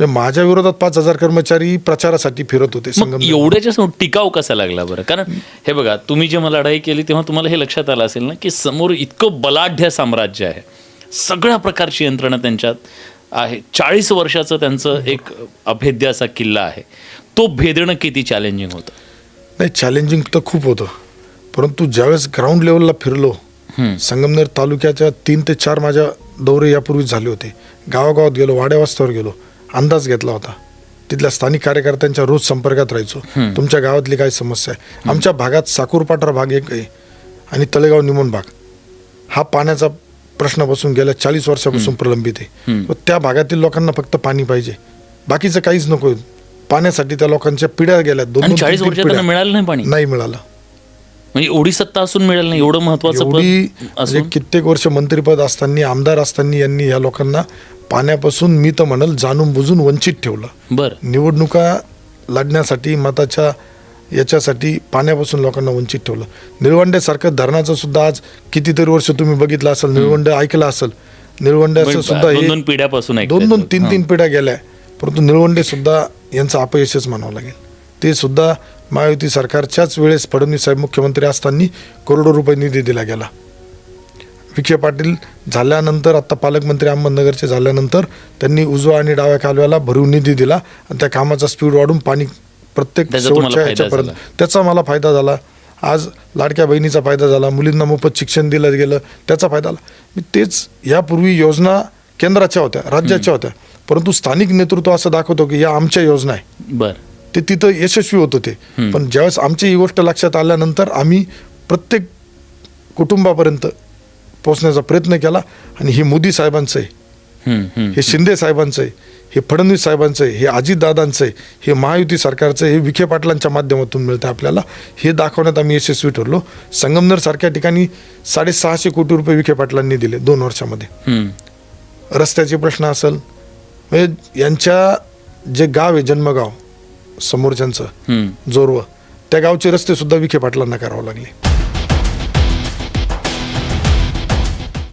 म्हणजे माझ्या विरोधात पाच हजार कर्मचारी प्रचारासाठी फिरत होते मग संगमनेर. एवढ्याच्या समोर टिकाव कसा लागला बरं? कारण हे बघा तुम्ही जेव्हा लढाई केली तेव्हा तुम्हाला हे लक्षात आलं असेल ना की समोर इतकं बलाढ्य साम्राज्य आहे. सगळ्या प्रकारची यंत्रणा त्यांच्यात आहे. चाळीस वर्षाचं त्यांचं एक अभेद्य असा किल्ला आहे. तो भेदणं किती चॅलेंजिंग होतं? नाही चॅलेंजिंग तर खूप होतं. परंतु ज्यावेळेस ग्राउंड लेवलला फिरलो. संगमनेर तालुक्याच्या तीन ते चार माझ्या दौरे यापूर्वीच झाले होते. गावागावात गेलो वाड्यावास्त्यावर गेलो. अंदाज घेतला होता. तिथल्या स्थानिक कार्यकर्त्यांच्या रोज संपर्कात राहायचो. तुमच्या गावातली काय समस्या आहे. आमच्या भागात साकूरपाटरा भाग एक आहे आणि तळेगाव निमोन भाग. हा पाण्याचा प्रश्नापासून गेल्या चाळीस वर्षापासून प्रलंबित आहे. त्या भागातील लोकांना फक्त पाणी पाहिजे. बाकीचं काहीच नको. पाण्यासाठी त्या लोकांच्या पिढ्या गेल्या. दोन चाळीस. मिळालं नाही पाणी. नाही मिळालं. म्हणजे एवढी सत्ता असून मिळालं नाही एवढं महत्वाचं एवढी पद म्हणजे असून कित्येक वर्ष मंत्रिपद असताना आमदार असताना यांनी या लोकांना पाण्यापासून मी तर म्हणल जाणून बुजून वंचित ठेवलं. बरं. निवडणुका लढण्यासाठी मताच्या याच्यासाठी पाण्यापासून लोकांना वंचित ठेवलं. निळवंड्यासारखं धरणाचं सुद्धा आज कितीतरी वर्ष तुम्ही बघितलं असेल निळवंड ऐकलं असेल. निळवंड्याचं सुद्धा दोन हे दोन पिढ्यापासून दोन दोन. तीन तीन पिढ्या गेल्या. परंतु निळवंडे सुद्धा यांचं अपयशच म्हणावं लागेल. ते सुद्धा महायुती सरकारच्याच वेळेस फडणवीस साहेब मुख्यमंत्री असताना करोडो रुपये निधी दिला गेला. विखे पाटील झाल्यानंतर आता पालकमंत्री अहमदनगरचे झाल्यानंतर त्यांनी उजवा आणि डाव्या कालव्याला भरीव निधी दिला आणि त्या कामाचा स्पीड वाढून पाणी प्रत्येक शेवटच्या ह्याच्यापर्यंत. त्याचा मला फायदा झाला. आज लाडक्या बहिणीचा फायदा झाला मुलींना मोफत शिक्षण दिलं गेलं त्याचा फायदा झाला. मी तेच यापूर्वी योजना केंद्राच्या होत्या राज्याच्या होत्या. परंतु स्थानिक नेतृत्व असं दाखवतो की या आमच्या योजना आहे. बरं. ते तिथं यशस्वी होत होते. पण ज्यावेळेस आमची ही गोष्ट लक्षात आल्यानंतर आम्ही प्रत्येक कुटुंबापर्यंत पोहोचण्याचा प्रयत्न केला आणि हे मोदी साहेबांचं आहे. हे शिंदे साहेबांचं आहे. हे फडणवीस साहेबांचं आहे. हे अजितदादांचं आहे. हे महायुती सरकारचं आहे. हे विखे पाटलांच्या माध्यमातून मिळतं आपल्याला. हे दाखवण्यात आम्ही यशस्वी ठरलो. संगमनेर सारख्या ठिकाणी साडेसहाशे कोटी रुपये विखे पाटलांनी दिले दोन वर्षामध्ये. रस्त्याचे प्रश्न असेल. म्हणजे यांच्या जे गाव आहे जन्मगाव समोरच्यांचं. जोरवं त्या गावचे रस्ते सुद्धा विखे पाटलांना करावं लागले